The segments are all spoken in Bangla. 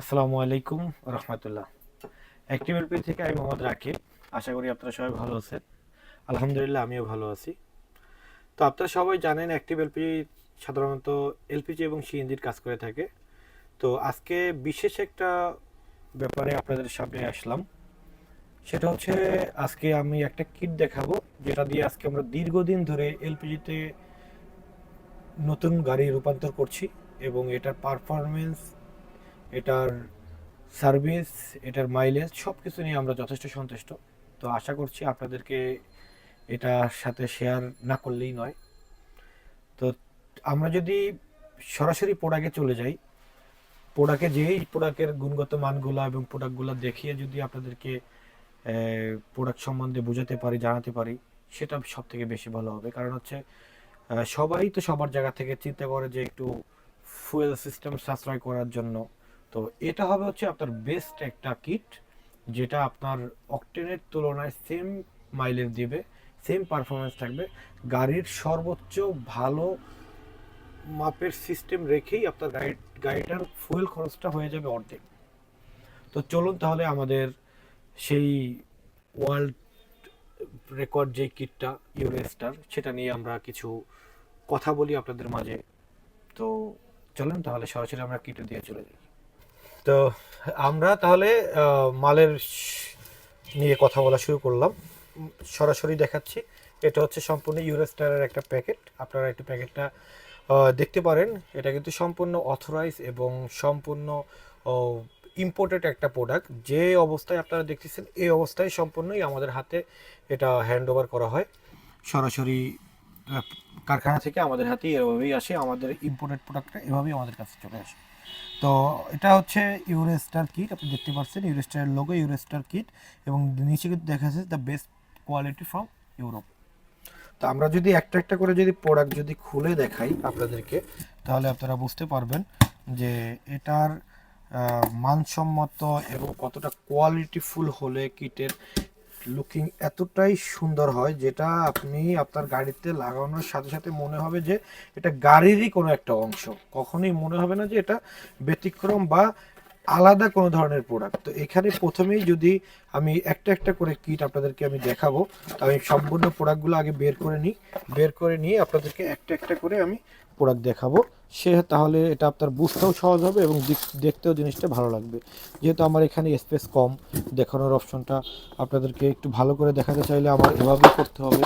আসসালামু আলাইকুম রহমতুল্লাহ। অ্যাক্টিভ এলপি থেকে আমি মোহাম্মদ রাকিব। আশা করি আপনারা সবাই ভালো আছেন। আলহামদুলিল্লাহ, আমিও ভালো আছি। তো আপনারা সবাই জানেন অ্যাক্টিভ এলপি সাধারণত এলপিজি এবং সিএনজির কাজ করে থাকে। তো আজকে বিশেষ একটা ব্যাপারে আপনাদের সামনে আসলাম। সেটা হচ্ছে আজকে আমি একটা কিট দেখাবো, যেটা দিয়ে আজকে আমরা দীর্ঘদিন ধরে এলপিজিতে নতুন গাড়ি রূপান্তর করছি এবং এটার পারফরমেন্স এটার সার্ভিস এটার মাইলেজ সব কিছু নিয়ে আমরা যথেষ্ট সন্তুষ্ট। তো আশা করছি আপনাদেরকে এটার সাথে শেয়ার না করলেই নয়। তো আমরা যদি সরাসরি প্রোডাক্টে চলে যাই প্রোডাক্টে যেই প্রোডাক্টের গুণগত মানগুলো এবং প্রোডাক্টগুলো দেখিয়ে যদি আপনাদেরকে প্রোডাক্ট সম্বন্ধে বোঝাতে পারি, জানাতে পারি, সেটা সব থেকে বেশি ভালো হবে। কারণ হচ্ছে সবাই তো সবার জায়গা থেকে চিন্তা করে যে একটু ফুয়েল সিস্টেম সাশ্রয় করার জন্য তো এটা হবে হচ্ছে আপনার বেস্ট একটা কিট যেটা আপনার অকটেনের তুলনায় সেম মাইলেজ দিবে সেম পারফরমেন্স থাকবে। গাড়ির সর্বোচ্চ ভালো মাপের সিস্টেম রেখেই আপনার গাড়ি, গাড়িটার ফুয়েল খরচটা হয়ে যাবে অর্ধেক। তো চলুন তাহলে আমাদের সেই ওয়ার্ল্ড রেকর্ড যে কিটটা ইউরেস্টার সেটা নিয়ে আমরা কিছু কথা বলি আপনাদের মাঝে। তো চলুন তাহলে সরাসরি আমরা কিটে দিয়ে চলে যাই। তো আমরা তাহলে মালের নিয়ে কথা বলা শুরু করলাম। সরাসরি দেখাচ্ছি। এটা হচ্ছে সম্পূর্ণ ইউরেস্টারের একটা প্যাকেট। আপনারা একটু প্যাকেটটা দেখতে পারেন। এটা কিন্তু সম্পূর্ণ অথরাইজ এবং সম্পূর্ণ ইম্পোর্টেড একটা প্রোডাক্ট যে অবস্থায় আপনারা দেখতেছেন, এই অবস্থায় সম্পূর্ণই আমাদের হাতে এটা হ্যান্ড ওভার করা হয়। সরাসরি কারখানা থেকে আমাদের হাতে এভাবেই আসে। আমাদের ইম্পোর্টেড প্রোডাক্টটা এভাবেই আমাদের কাছে চলে আসে। তো এটা হচ্ছে ইউরেস্টার কিট আপনি দেখতে পাচ্ছেন ইউরেস্টার লোগো ইউরেস্টার কিট এবং নিচে কিন্তু দেখা যাচ্ছে the best quality from Europe তো আমরা যদি একটা একটা করে যদি প্রোডাক্ট যদি খুলে দেখাই আপনাদেরকে তাহলে আপনারা বুঝতে পারবেন যে এটার মানসম্মত এবং কতটা কোয়ালিটিফুল হলে কিটের লুকিং এতটাই সুন্দর হয় যেটা আপনি আপনার গাড়িতে লাগানোর সাথে সাথে মনে হবে যে এটা গাড়িরই কোনো একটা অংশ। কখনোই মনে হবে না যে এটা ব্যতিক্রম বা আলাদা কোনো ধরনের প্রোডাক্ট তো এখানে প্রথমেই যদি আমি একটা একটা করে কিট আপনাদেরকে আমি দেখাবো আমি সম্পূর্ণ প্রোডাক্টগুলো আগে বের করে নিই। বের করে নিয়ে আপনাদেরকে একটা একটা করে আমি প্রোডাক্ট দেখাবো। সে তাহলে এটা আপনার বুঝতেও সহজ হবে এবং দেখতেও জিনিসটা ভালো লাগবে। যেহেতু আমার এখানে স্পেস কম, দেখানোর অপশনটা আপনাদেরকে একটু ভালো করে দেখাতে চাইলে আমার এভাবেই করতে হবে।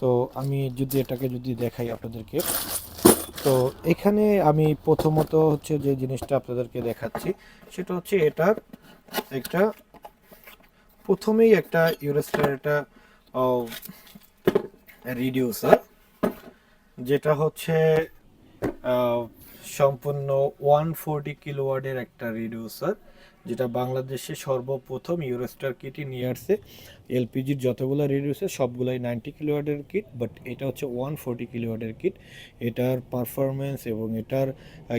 তো আমি যদি এটাকে যদি দেখাই আপনাদেরকে, তো এখানে আমি প্রথমত হচ্ছে যে জিনিসটা আপনাদেরকে দেখাচ্ছি, সেটা হচ্ছে এটার একটা, প্রথমেই একটা ইউরেস্টার একটা রিডিউসার যেটা হচ্ছে সম্পূর্ণ ওয়ান ফোরটি কিলোওয়ার্ডের একটা রিডিউসার যেটা বাংলাদেশে সর্বপ্রথম ইউরোস্টার কিটই নিয়ে আসছে। এলপিজির যতগুলো রিডিউসার সবগুলাই নাইনটি কিলোওয়ার্ডের কিট বাট এটা হচ্ছে ওয়ান ফোরটি কিলোওয়ার্ডের কিট এটার পারফরমেন্স এবং এটার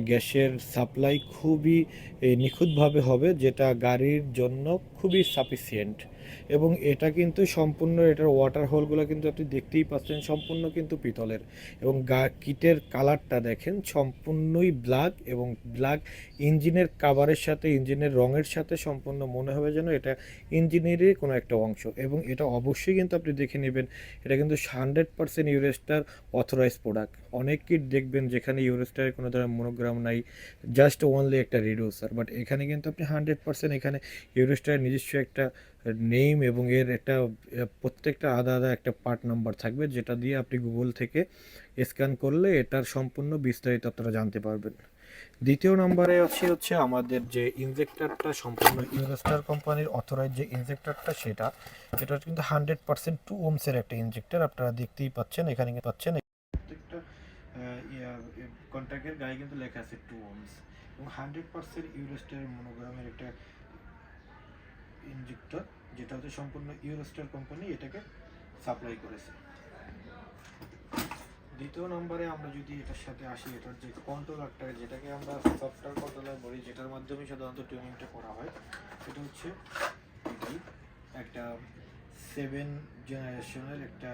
গ্যাসের সাপ্লাই খুবই নিখুঁতভাবে হবে, যেটা গাড়ির জন্য খুবই সাফিসিয়েন্ট এবং এটা কিন্তু সম্পূর্ণ এটার ওয়াটার হোলগুলো কিন্তু আপনি দেখতেই পাচ্ছেন, সম্পূর্ণ কিন্তু পিতলের। এবং গা, কিটের কালারটা দেখেন, সম্পূর্ণই ব্ল্যাক এবং ব্ল্যাক ইঞ্জিনের কাভারের সাথে, ইঞ্জিনের রঙের সাথে সম্পূর্ণ মনে হবে যেন এটা ইঞ্জিনেরই কোনো একটা অংশ। এবং এটা অবশ্যই কিন্তু আপনি দেখে নেবেন, এটা কিন্তু hundred percent Eurostar authorize product অনেক কিট দেখবেন যেখানে ইউরেস্টারের কোনো ধরনের মনোগ্রাম নাই জাস্ট ওনলি একটা রিডিউসার বাট এখানে কিন্তু আপনি হান্ড্রেড পার্সেন্ট এখানে ইউরোস্টারের নিজস্ব একটা নেম এবং এর একটা প্রত্যেকটা আলাদা আলাদা একটা পার্ট নাম্বার থাকবে, যেটা দিয়ে আপনি গুগল থেকে স্ক্যান করলে এটার সম্পূর্ণ বিস্তারিত আপনারা জানতে পারবেন। দ্বিতীয় নম্বরে আছে হচ্ছে আমাদের যে ইনজেক্টরটা সম্পূর্ণ ইনভেস্টার কোম্পানির অথরাইজ যে ইনজেক্টরটা সেটা এটা কিন্তু হান্ড্রেড পার্সেন্ট টু ওমসের একটা ইনজেক্টর আপনারা দেখতেই পাচ্ছেন, এখানে পাচ্ছেন কন্ট্রাক্টের গায়ে কিন্তু লেখা আছে টু ওমস এবং হান্ড্রেড পার্সেন্ট ইউরোস্টারের মনোগ্রামের একটা ইনজেক্টর, যেটা হচ্ছে সম্পূর্ণ ইউরোস্টার কোম্পানি এটাকে সাপ্লাই করেছে। দ্বিতীয় নম্বরে আমরা যদি এটার সাথে আসি এটার যে কন্ট্রোলারটা যেটাকে আমরা সফটওয়্যার কন্ট্রোলার বলি, যেটার মাধ্যমে সাধারণত ট্রেনিংটা করা হয়। সেটা হচ্ছে একটা সেভেন জেনারেশনের একটা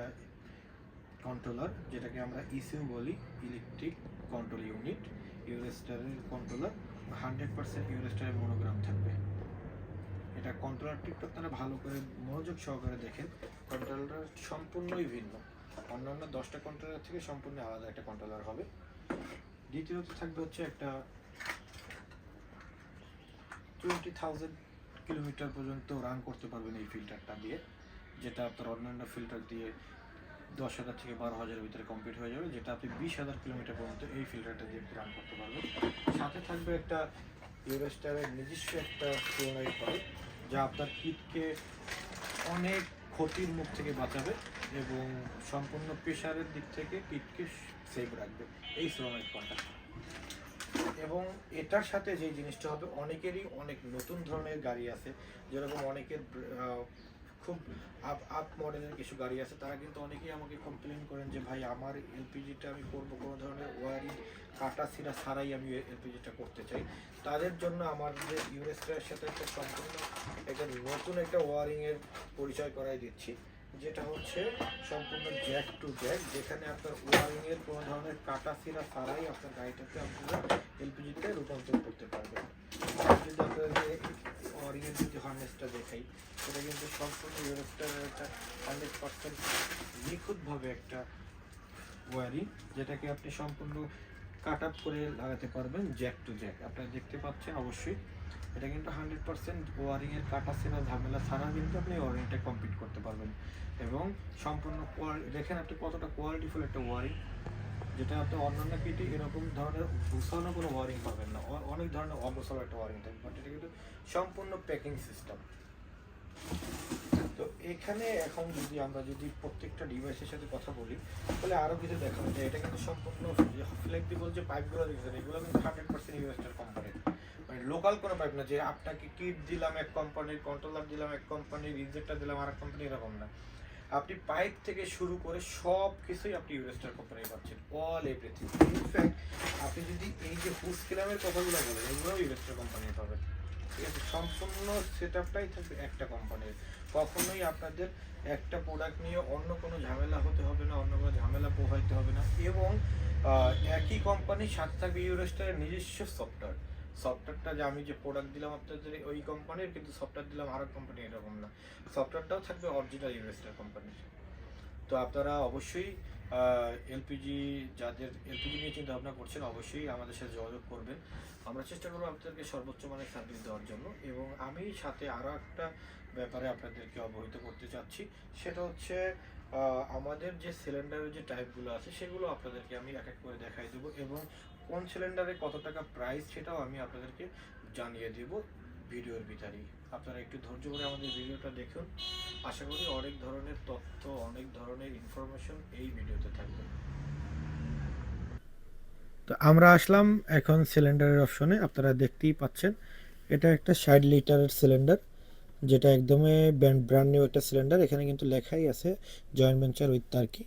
কন্ট্রোলার যেটাকে আমরা ইসিউ বলি ইলেকট্রিক কন্ট্রোল ইউনিট ইউরেস্টারের কন্ট্রোলার হান্ড্রেড পার্সেন্ট ইউরেস্টারের মনোগ্রাম থাকবে। এটা কন্ট্রোলারটি আপনারা ভালো করে মনোযোগ সহকারে দেখেন। কন্ট্রোলারটা সম্পূর্ণই ভিন্ন। অন্যান্য দশটা কন্ট্রোলার থেকে সম্পূর্ণ আলাদা একটা কন্ট্রোলার হবে। দ্বিতীয়ত থাকবে হচ্ছে একটা টোয়েন্টি থাউজেন্ড কিলোমিটার পর্যন্ত রান করতে পারবেন এই ফিল্টারটা দিয়ে, যেটা আপনার অন্যান্য ফিল্টার দিয়ে দশ হাজার থেকে বারো হাজারের ভিতরে কমপ্লিট হয়ে যাবে, যেটা আপনি বিশ হাজার কিলোমিটার পর্যন্ত এই ফিল্টারটা দিয়ে রান করতে পারবেন। সাথে থাকবে একটা ইউরেস্টারের নিজস্ব একটা ফ্লোরাইড পাইপ যা আপনার কিটকে অনেক ক্ষতির মুখ থেকে বাঁচাবে এবং সম্পূর্ণ প্রেশারের দিক থেকে কিটকে সেভ রাখবে এই ফ্লোরাইড পাটা এবং এটার সাথে যে জিনিসটা হবে, অনেকেরই অনেক নতুন ধরনের গাড়ি আছে, যেরকম অনেকের খুব আপ আপ মডেলের কিছু গাড়ি আছে, তারা কিন্তু অনেকেই আমাকে কমপ্লেন করেন যে, ভাই, আমার এলপিজিটা আমি করব কোনো ধরনের ওয়ারিং কাটা সিরা ছাড়াই আমি এলপিজিটা করতে চাই। তাদের জন্য আমার যে ইউরেস্টারের সাথে একটা সম্পূর্ণ একটা নতুন একটা ওয়ারিংয়ের পরিচয় করাই দিচ্ছি। যেটা হচ্ছে সম্পূর্ণ জ্যাক টু জ্যাক যেখানে আপনার ওয়ারিংয়ের কোনো ধরনের কাটা, সিরা ছাড়াই আপনার গাড়িটাকে আপনারা এলপিজিতে রূপান্তর করতে পারবেন। যদি আপনাদের ওয়ারিংয়ের যদি হার্নেসটা দেখাই, সেটা কিন্তু সম্পূর্ণ ইউরেস্টারের একটা হান্ড্রেড পার্সেন্ট নিখুঁতভাবে একটা ওয়ারিং, যেটাকে আপনি সম্পূর্ণ কাট আপ করে লাগাতে পারবেন জ্যাক টু জ্যাক আপনারা দেখতে পাচ্ছেন অবশ্যই এটা কিন্তু হান্ড্রেড পার্সেন্ট ওয়ারিংয়ের কাটা সেরা ঝামেলা ছাড়া কিন্তু আপনি ওয়ারিংটা কমপ্লিট করতে পারবেন। এবং সম্পূর্ণ কোয়াল দেখেন আপনি কতটা কোয়ালিটিফুল একটা ওয়ারিং যেটা আপনি অন্যান্য কিটে এরকম ধরনের গুছানো কোনো ওয়ারিং পাবেন না। অনেক ধরনের অগোছালো একটা ওয়ারিং থাকবে বাট এটা কিন্তু সম্পূর্ণ প্যাকিং সিস্টেম তো এখানে এখন যদি আমরা যদি প্রত্যেকটা ডিভাইসের সাথে কথা বলি, তাহলে আরও কিছু দেখা যায়। এটা কিন্তু সম্পূর্ণ ফ্লেক্সিবল যে পাইপগুলো দেখেছেন, এগুলো কিন্তু হান্ড্রেড পার্সেন্ট ইউএসটার কোম্পানির মানে লোকাল কোনো পাইপ না, যে আপনাকে কিট দিলাম এক কোম্পানির কন্ট্রোলার দিলাম এক কোম্পানির ইনজেক্টর দিলাম আর এক কোম্পানি এরকম না। আপনি পাইপ থেকে শুরু করে সব কিছুই আপনি ইউরেস্টার কোম্পানি পাচ্ছেন অল এভরিথিং ইনফ্যাক্ট আপনি যদি এই যে হুস কিলামের কথাগুলো বলেন এগুলো ইউরেস্টার কোম্পানি পাবেন। ঠিক আছে? সম্পূর্ণ সেট আপটাই থাকবে একটা কোম্পানির কখনোই আপনাদের একটা প্রোডাক্ট নিয়ে অন্য কোনো ঝামেলা হতে হবে না, অন্য কোনো ঝামেলা পোহাইতে হবে না। এবং একই কোম্পানির সাথে থাকবে ইউরেস্টারের নিজস্ব সফটওয়্যার সফটওয়্যারটা যে আমি যে প্রোডাক্ট দিলাম আপনাদের ওই কোম্পানির কিন্তু সফটওয়্যার দিলাম আরেক কোম্পানি এরকম না। সফটওয়্যারটাও থাকবে অরিজিনাল ইউরেস্টার কোম্পানির তো আপনারা অবশ্যই এলপিজি যাদের এলপিজি নিয়ে চিন্তা ভাবনা করছেন, অবশ্যই আমাদের সাথে যোগাযোগ করবেন। আমরা চেষ্টা করব আপনাদেরকে সর্বোচ্চ মানের সার্ভিস দেওয়ার জন্য এবং আমি সাথে আরও একটা ব্যাপারে আপনাদেরকে অবহিত করতে চাচ্ছি। সেটা হচ্ছে আমাদের যে সিলিন্ডারের যে টাইপগুলো আছে, সেগুলো আপনাদেরকে আমি এক এক করে দেখাই দেবো এবং কোন সিলিন্ডারে কত টাকা প্রাইস সেটাও আমি আপনাদেরকে জানিয়ে দেব ভিডিওর ভিতরেই। আপনারা একটু ধৈর্য করে আমাদের ভিডিওটা দেখুন। আশা করি অনেক ধরনের তথ্য, অনেক ধরনের ইনফরমেশন এই ভিডিওতে থাকবে। তো আমরা আসলাম এখন সিলিন্ডারের অপশনে আপনারা দেখতেই পাচ্ছেন, এটা একটা ষাট লিটারের সিলিন্ডার যেটা একদমই ব্র্যান্ড নিউ একটা সিলিন্ডার এখানে কিন্তু লেখাই আছে জয়েন্ট ভেঞ্চার উইথ তার্কি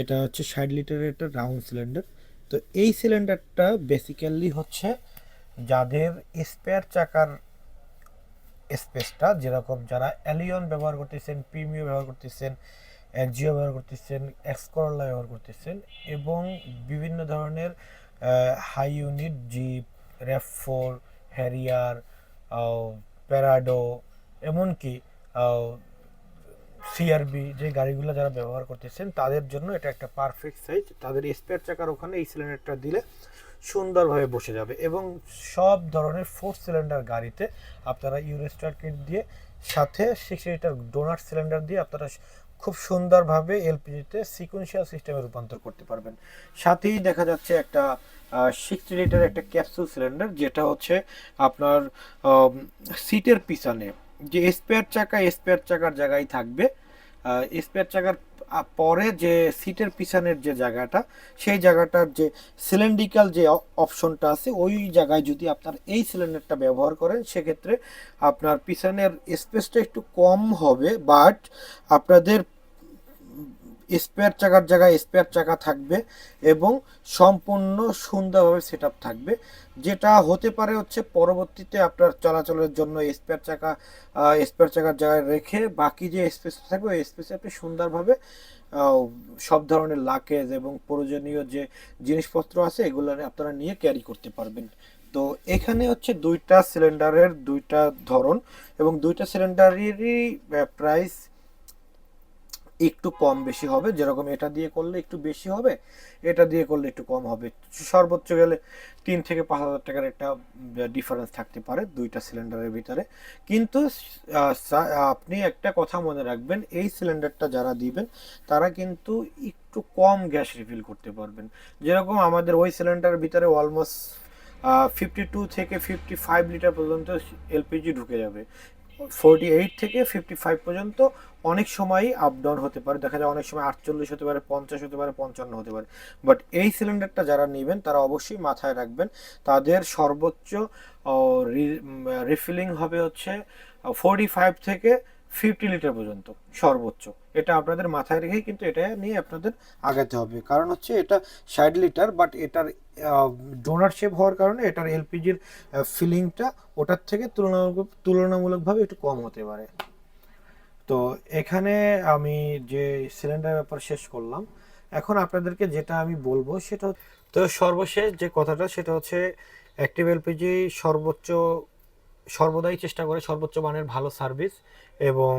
এটা হচ্ছে ষাট লিটারের একটা রাউন্ড সিলিন্ডার তো এই সিলিন্ডারটা বেসিক্যালি হচ্ছে যাদের স্পেয়ার চাকার স্পেসটা যেরকম যারা অ্যালিয়ন ব্যবহার করতেছেন প্রিমিও ব্যবহার করতেছেন জিও ব্যবহার করতেছেন এক্সকরলা ব্যবহার করতেছেন এবং বিভিন্ন ধরনের high unit jeep RAV four Harrier Prado এমনকি সিআরবি যে গাড়িগুলো যারা ব্যবহার করতেছেন, তাদের জন্য এটা একটা পারফেক্ট সাইজ তাদের স্পেয়ার চাকার ওখানে এই সিলিন্ডারটা দিলে সুন্দরভাবে বসে যাবে এবং সব ধরনের ফোর সিলিন্ডার গাড়িতে আপনারা ইউরেস্টার কিট দিয়ে, সাথে সিক্স লিটার ডোনার সিলিন্ডার দিয়ে আপনারা খুব সুন্দরভাবে এলপিজিতে সিকুয়েন্সিয়াল সিস্টেমে রূপান্তর করতে পারবেন। সাথেই দেখা যাচ্ছে একটা সিক্সটি লিটার একটা ক্যাপসুল সিলিন্ডার যেটা হচ্ছে আপনার সিটের পিছনে যে স্পেয়ার চাকা স্পেয়ার চাকার জায়গায় থাকবে স্পেয়ার চাকার পরে যে সিটের পিছনের যে জায়গাটা, সেই জায়গাটার যে সিলিন্ড্রিক্যাল যে অপশনটা আছে, ওই জায়গায় যদি আপনার এই সিলিন্ডারটা ব্যবহার করেন, সেক্ষেত্রে আপনার পিছনের স্পেসটা একটু কম হবে বাট আপনাদের স্পেয়ার চাকার জায়গায় স্পেয়ার চাকা থাকবে এবং সম্পূর্ণ সুন্দরভাবে সেট থাকবে। যেটা হতে পারে হচ্ছে পরবর্তীতে আপনার চলাচলের জন্য স্পেয়ার চাকা স্পেয়ার চাকার জায়গায় রেখে বাকি যে স্পেস থাকবে, ওই স্পেসে আপনি সুন্দরভাবে সব ধরনের লাকেজ এবং প্রয়োজনীয় যে জিনিসপত্র আছে, এগুলো আপনারা নিয়ে ক্যারি করতে পারবেন। তো এখানে হচ্ছে দুইটা সিলিন্ডারের দুইটা ধরন এবং দুইটা সিলিন্ডারেরই প্রাইস একটু কম বেশি হবে, যেরকম এটা দিয়ে করলে একটু বেশি হবে, এটা দিয়ে করলে একটু কম হবে। সর্বোচ্চ গেলে তিন থেকে পাঁচ হাজার টাকার একটা ডিফারেন্স থাকতে পারে দুইটা সিলিন্ডারের ভিতরে। কিন্তু আপনি একটা কথা মনে রাখবেন, এই সিলিন্ডারটা যারা দিবেন, তারা কিন্তু একটু কম গ্যাস রিফিল করতে পারবেন। যেরকম আমাদের ওই সিলিন্ডারের ভিতরে অলমোস্ট ফিফটি টু থেকে ফিফটি ফাইভ লিটার পর্যন্ত এলপিজি ঢুকে যাবে। ফোরটি এইট থেকে ফিফটি ফাইভ পর্যন্ত অনেক সময়ই আপ ডাউন হতে পারে। দেখা যায় অনেক সময় আটচল্লিশ হতে পারে, পঞ্চাশ হতে পারে, পঞ্চান্ন হতে পারে। বাট এই সিলিন্ডারটা যারা নেবেন, তারা অবশ্যই মাথায় রাখবেন। তাদের সর্বোচ্চ রিফিলিং হবে হচ্ছে ফোরটি ফাইভ থেকে ফিফটি লিটার পর্যন্ত সর্বোচ্চ। এটা আপনাদের মাথায় রেখেই কিন্তু এটা নিয়ে আপনাদের আগাতে হবে। কারণ হচ্ছে এটা ষাট লিটার বাট এটার ডোনার শেপ হওয়ার কারণে এটার এলপিজির ফিলিংটা ওটার থেকে তুলনামূলক, তুলনামূলকভাবে একটু কম হতে পারে। তো এখানে আমি যে সিলিন্ডার ব্যাপার শেষ করলাম। এখন আপনাদেরকে যেটা আমি বলব সেটা তো সর্বশেষ যে কথাটা, সেটা হচ্ছে অ্যাক্টিভ এলপিজি সর্বোচ্চ সর্বদাই চেষ্টা করে সর্বোচ্চ মানের ভালো সার্ভিস এবং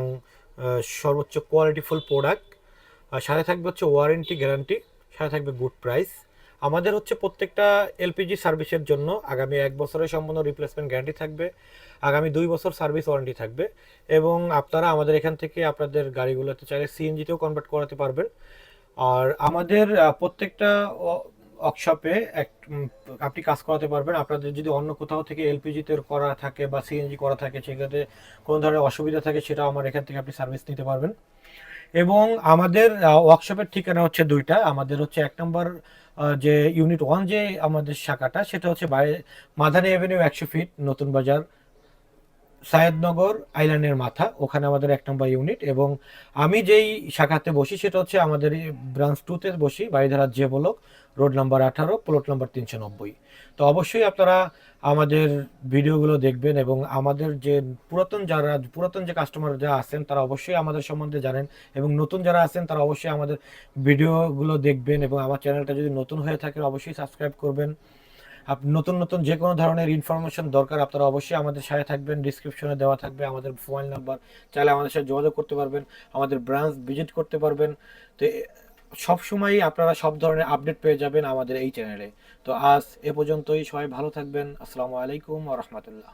সর্বোচ্চ কোয়ালিটিফুল প্রোডাক্ট। সাথে থাকবে হচ্ছে ওয়ারেন্টি গ্যারান্টি, সাথে থাকবে গুড প্রাইস। আমাদের হচ্ছে প্রত্যেকটা এলপিজি সার্ভিসের জন্য আগামী এক বছরের সম্পূর্ণ রিপ্লেসমেন্ট গ্যারান্টি থাকবে, আগামী দুই বছর সার্ভিস ওয়ারেন্টি থাকবে এবং আপনারা আমাদের এখান থেকে আপনাদের গাড়িগুলোতে চাইলে সিএনজিতেও কনভার্ট করাতে পারবেন। আর আমাদের প্রত্যেকটা ওয়ার্কশপে এক আপনি কাজ করাতে পারবেন। আপনাদের যদি অন্য কোথাও থেকে এলপিজিতে করা থাকে বা সিএনজি করা থাকে, সেক্ষেত্রে কোনো ধরনের অসুবিধা থাকে সেটা আমার এখান থেকে আপনি সার্ভিস নিতে পারবেন। এবং আমাদের ওয়ার্কশপের ঠিকানা হচ্ছে দুইটা। আমাদের হচ্ছে এক নম্বর যে ইউনিট ওয়ান যে আমাদের শাখাটা, সেটা হচ্ছে মাদানী অ্যাভিনিউ একশো ফিট নতুন বাজার। সায়েদনগর আইল্যান্ডের মাথা, ওখানে আমাদের এক নম্বর ইউনিট। এবং আমি যেই শাখাতে বসি সেটা হচ্ছে আমাদের ব্রাঞ্চ টুতে বসি বাড়িধারা যে বলক, রোড নাম্বার আঠারো, প্লট নাম্বার তিনশো নব্বই। তো অবশ্যই আপনারা আমাদের ভিডিওগুলো দেখবেন এবং আমাদের যে পুরাতন যারা, পুরাতন যে কাস্টমার যারা আছেন, তারা অবশ্যই আমাদের সম্বন্ধে জানেন এবং নতুন যারা আছেন, তারা অবশ্যই আমাদের ভিডিওগুলো দেখবেন এবং আমার চ্যানেলটা যদি নতুন হয়ে থাকে, অবশ্যই সাবস্ক্রাইব করবেন। নতুন নতুন যে কোনো ধরনের ইনফরমেশন দরকার, আপনারা অবশ্যই আমাদের সাথে থাকবেন ডিসক্রিপশনে দেওয়া থাকবে, আমাদের মোবাইল নাম্বার চাইলে আমাদের সাথে যোগাযোগ করতে পারবেন, আমাদের ব্রাঞ্চ ভিজিট করতে পারবেন। তো সব সময়ই আপনারা সব ধরনের আপডেট পেয়ে যাবেন আমাদের এই চ্যানেলে তো আজ এ পর্যন্তই, সবাই ভালো থাকবেন, আসসালামু আলাইকুম আ রাহমাতুল্লাহ।